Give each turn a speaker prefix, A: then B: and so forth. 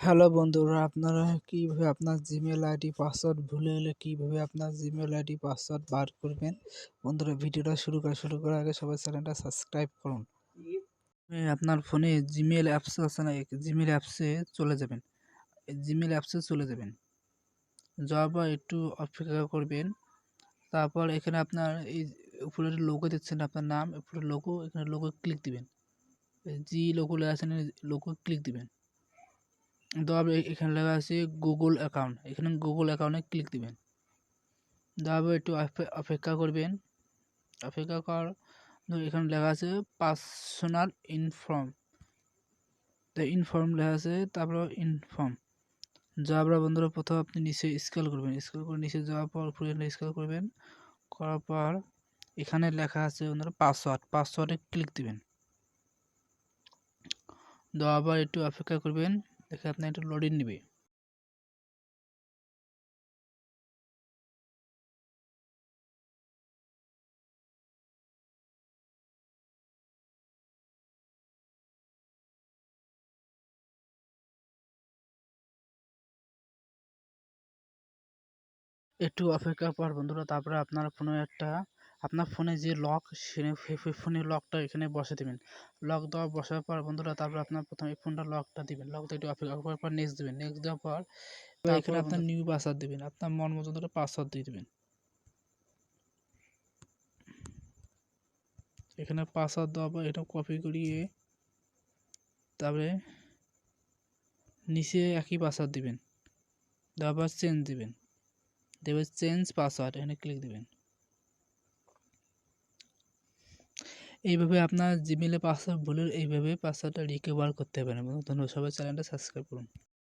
A: Hello বন্ধুরা, আপনারা কীভাবে আপনার জিমেল আইডি পাসওয়ার্ড ভুলে গেলে কীভাবে আপনার জিমেল আইডি পাসওয়ার্ড বার করবেন? বন্ধুরা, ভিডিওটা শুরু করা শুরু করার আগে সবাই চ্যানেলটা সাবস্ক্রাইব করুন। আপনার ফোনে জিমেল অ্যাপস আছে না? জিমেল অ্যাপসে চলে যাবেন। জিমেল অ্যাপসে চলে যাবেন। যাওয়ার একটু অপেক্ষা করবেন। তারপর এখানে আপনার এই উপরের লোগো দিচ্ছেন আপনার নাম, উপরে লোগো এখানে লোগো ক্লিক দিবেন। জি লোগো আছে লোগো ক্লিক দিবেন। দেওয়ার এখানে লেখা আছে গুগল অ্যাকাউন্ট এখানে গুগল অ্যাকাউন্টে ক্লিক দিবেন। দেওয়ার একটু অপেক্ষা করবেন। অপেক্ষা কর এখানে লেখা আছে পার্সোনাল ইনফর্ম তো ইনফর্ম লেখা আছে, তারপর ইনফর্ম যাওয়ার পর বন্ধুরা প্রথম আপনি নিচে স্কেল করবেন। স্কেল করে নিচে যাওয়ার পর স্কেল করবেন। করার পর এখানে লেখা আছে বন্ধুরা পাসওয়ার্ড পাসওয়ার্ডে ক্লিক দিবেন। দেওয়ার পর একটু অপেক্ষা করবেন। দেখে আপনার একটু লোডিং নেবে। একটু অপেক্ষা পর বন্ধুরা তারপরে আপনার ফোনে একটা আপনার ফোনে যে লক সে ফোনের লকটা এখানে বসে দেবেন। লক দেওয়া বসার পর বন্ধুরা তারপর আপনার প্রথমে ফোনটা লকটা দিবেন। লকটা একটু অপেক্ষা করার পর নেক্সট দেবেন। নেক্সট দেওয়ার পর এখানে আপনার নিউ পাসওয়ার্ড দিবেন। আপনার মন মতো ধরে পাসওয়ার্ড দিয়ে দেবেন। এখানে পাসওয়ার্ড দেওয়ার পর এটা কপি করিয়ে তারপরে নিচে একই পাসওয়ার্ড দিবেন। দেওয়ার পর চেঞ্জ দিবেন। দেবে চেঞ্জ পাসওয়ার্ড এখানে ক্লিক দিবেন। এইভাবে আপনার জিমেলে পাসওয়ার্ড ভুলের এইভাবে পাসওয়ার্ডটা রিকভার করতে পারেন। ধন্যবাদ। সবাই চ্যানেলটা সাবস্ক্রাইব করুন।